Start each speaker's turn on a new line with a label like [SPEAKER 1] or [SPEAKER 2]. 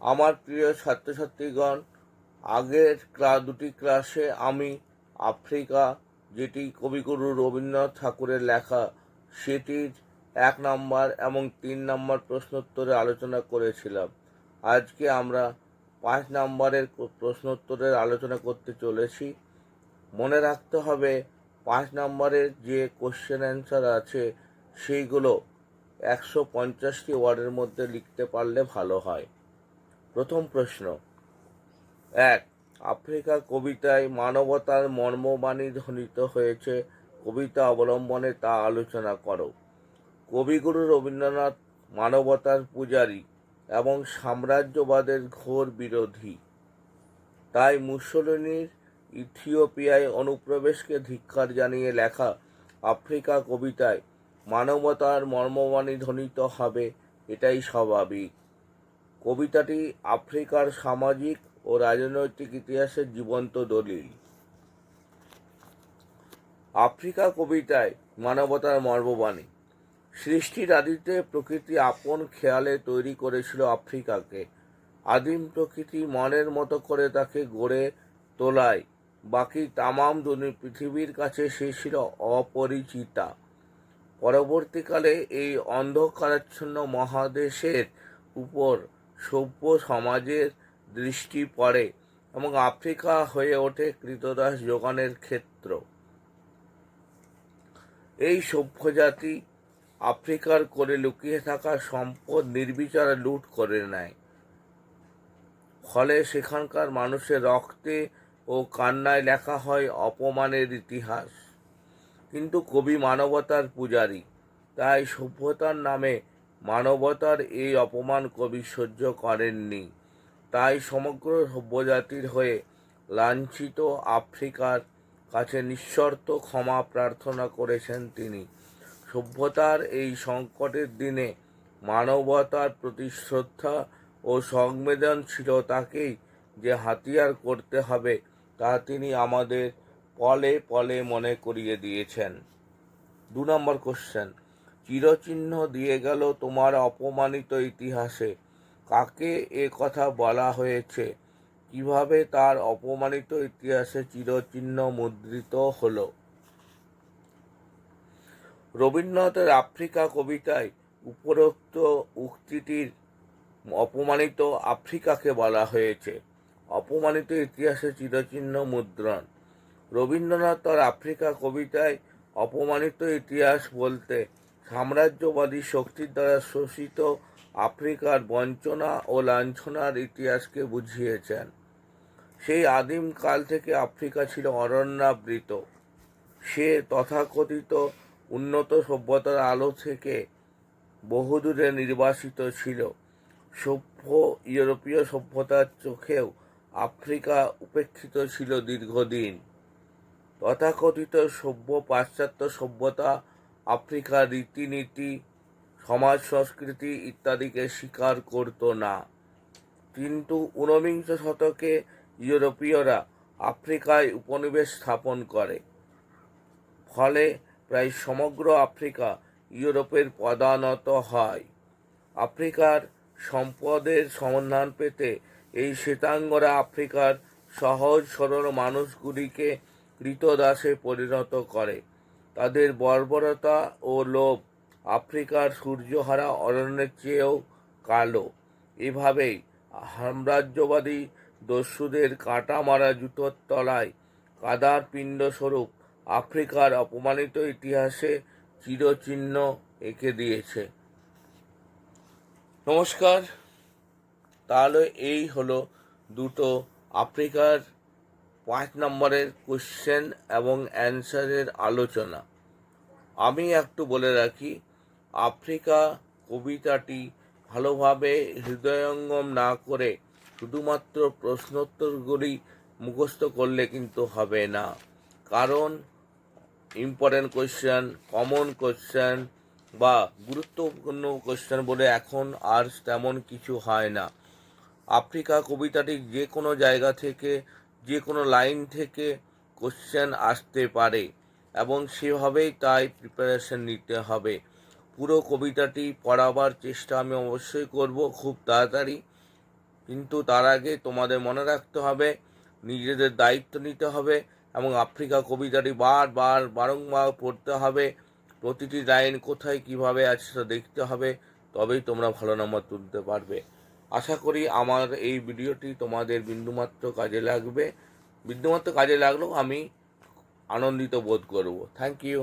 [SPEAKER 1] আমার প্রিয় ছাত্রছাত্রীগণ, আগের ক্লাস দুটি ক্লাসে আমি আফ্রিকা, যেটি কবিগুরু রবীন্দ্রনাথ ঠাকুরের লেখা, সেটির এক নম্বর এবং তিন নম্বর প্রশ্নোত্তরে আলোচনা করেছিলাম। আজকে আমরা পাঁচ নম্বরের প্রশ্নোত্তরের আলোচনা করতে চলেছি। মনে রাখতে হবে, পাঁচ নম্বরের যে কোশ্চেন অ্যান্সার আছে, সেইগুলো একশো পঞ্চাশটি ওয়ার্ডের মধ্যে লিখতে পারলে ভালো হয়। প্রথম প্রশ্ন। এক আফ্রিকা কবিতায় মানবতার মর্মবাণী ধ্বনিত হয়েছে, কবিতা অবলম্বনে তা আলোচনা করো। কবিগুরু রবীন্দ্রনাথ মানবতার পূজারী এবং সাম্রাজ্যবাদের ঘোর বিরোধী। তাই মুসলিনীর ইথিওপিয়ায় অনুপ্রবেশকে ধিক্কার জানিয়ে লেখা আফ্রিকা কবিতায় মানবতার মর্মবাণী ধ্বনিত হবে, এটাই স্বাভাবিক। কবিতাটি আফ্রিকার সামাজিক ও রাজনৈতিক ইতিহাসের জীবন্ত দলিল। আফ্রিকা কবিতায় মানবতার মর্মবাণী। সৃষ্টির আদিতে প্রকৃতি আপন খেয়ালে তৈরি করেছিল আফ্রিকাকে। আদিম প্রকৃতি মনের মতো করে তাকে গড়ে তোলায়। বাকি তামাম পৃথিবীর কাছে সে ছিল অপরিচিতা। পরবর্তীকালে এই অন্ধকারাচ্ছন্ন মহাদেশের উপর সভ্য সমাজের দৃষ্টি পড়ে এবং আফ্রিকা হয়ে ওঠে কৃতদাস যোগানের ক্ষেত্র। এই সভ্য জাতি আফ্রিকার করে লুকিয়ে থাকা সম্পদ নির্বিচারে লুট করে নেয়। ফলে সেখানকার মানুষের রক্তে ও কান্নায় লেখা হয় অপমানের ইতিহাস। কিন্তু কবি মানবতার পূজারী, তাই সভ্যতার নামে মানবতার এই অপমান কবি সহ্য করেননি। তাই সমগ্র সভ্যজাতির হয়ে লাঞ্ছিত আফ্রিকার কাছে নিঃশর্ত ক্ষমা প্রার্থনা করেছেন তিনি। সভ্যতার এই সংকটের দিনে মানবতার প্রতি শ্রদ্ধা ও সংবেদনশীলতাকেই যে হাতিয়ার করতে হবে, তা তিনি আমাদের পলে পলে মনে করিয়ে দিয়েছেন। দু নম্বর কোশ্চেন চিরচিহ্ন দিয়ে গেল তোমার অপমানিত ইতিহাসে। কাকে এ কথা বলা হয়েছে? কীভাবে তার অপমানিত ইতিহাসে চিরচিহ্ন মুদ্রিত হলো? রবীন্দ্রনাথের আফ্রিকা কবিতায় উপরোক্ত উক্তিটির অপমানিত আফ্রিকাকে বলা হয়েছে। অপমানিত ইতিহাসে চিরচিহ্ন মুদ্রণ। রবীন্দ্রনাথ তার আফ্রিকা কবিতায় অপমানিত ইতিহাস বলতে সাম্রাজ্যবাদী শক্তির দ্বারা শোষিত আফ্রিকার বঞ্চনা ও লাঞ্ছনার ইতিহাসকে বুঝিয়েছেন। সেই আদিম কাল থেকে আফ্রিকা ছিল অরণ্যাবৃত। সে তথাকথিত উন্নত সভ্যতার আলো থেকে বহুদূরে নির্বাসিত ছিল। সভ্য ইউরোপীয় সভ্যতার চোখেও আফ্রিকা উপেক্ষিত ছিল দীর্ঘদিন। তথাকথিত সভ্য পাশ্চাত্য সভ্যতা আফ্রিকার রীতিনীতি, সমাজ সংস্কৃতি ইত্যাদিকে স্বীকার করত না। কিন্তু ঊনবিংশ শতকে ইউরোপীয়রা আফ্রিকায় উপনিবেশ স্থাপন করে। ফলে প্রায় সমগ্র আফ্রিকা ইউরোপের পদানত হয়। আফ্রিকার সম্পদের সন্ধান পেতে এই শ্বেতাঙ্গরা আফ্রিকার সহজ সরল মানুষগুলিকে কৃতদাসে পরিণত করে। তাদের বর্বরতা ও লোভ। আফ্রিকার সূর্যহারা অরণ্যের চেয়েও কালো। এভাবেই সাম্রাজ্যবাদী দস্যুদের কাটা মারা জুতোর তলায় কাদার পিণ্ডস্বরূপ আফ্রিকার অপমানিত ইতিহাসে চিরচিহ্ন এঁকে দিয়েছে। নমস্কার। তাহলে এই হলো দুটো আফ্রিকার পাঁচ নম্বরের কোশ্চেন এবং অ্যান্সারের আলোচনা। আমি একটু বলে রাখি, আফ্রিকা কবিতাটি ভালোভাবে হৃদয়ঙ্গম না করে শুধুমাত্র প্রশ্নোত্তরগুলি মুখস্থ করলে কিন্তু হবে না। কারণ ইম্পর্টেন্ট কোশ্চেন কমন কোশ্চেন বা গুরুত্বপূর্ণ কোশ্চেন বলে এখন আর তেমন কিছু হয় না। আফ্রিকা কবিতাটি যে কোনো জায়গা থেকে যে কোনো লাইন থেকে কোশ্চেন আসতে পারে, এবং সেভাবেই তাই প্রিপারেশন নিতে হবে। পুরো কবিতাটি পড়াবার চেষ্টা আমি অবশ্যই করব খুব তাড়াতাড়ি, কিন্তু তার আগে তোমাদের মনে রাখতে হবে, নিজেদের দায়িত্ব নিতে হবে, এবং আফ্রিকা কবিতাটি বারবার বারংবার পড়তে হবে, প্রতিটি লাইন কোথায় কীভাবে আছে সেটা দেখতে হবে, তবেই তোমরা ভালো নম্বর তুলতে পারবে। আশা করি আমার এই ভিডিওটি তোমাদের বিন্দুমাত্র কাজে লাগবে। বিন্দুমাত্র কাজে লাগলেও আমি আনন্দিত বোধ করব। Thank you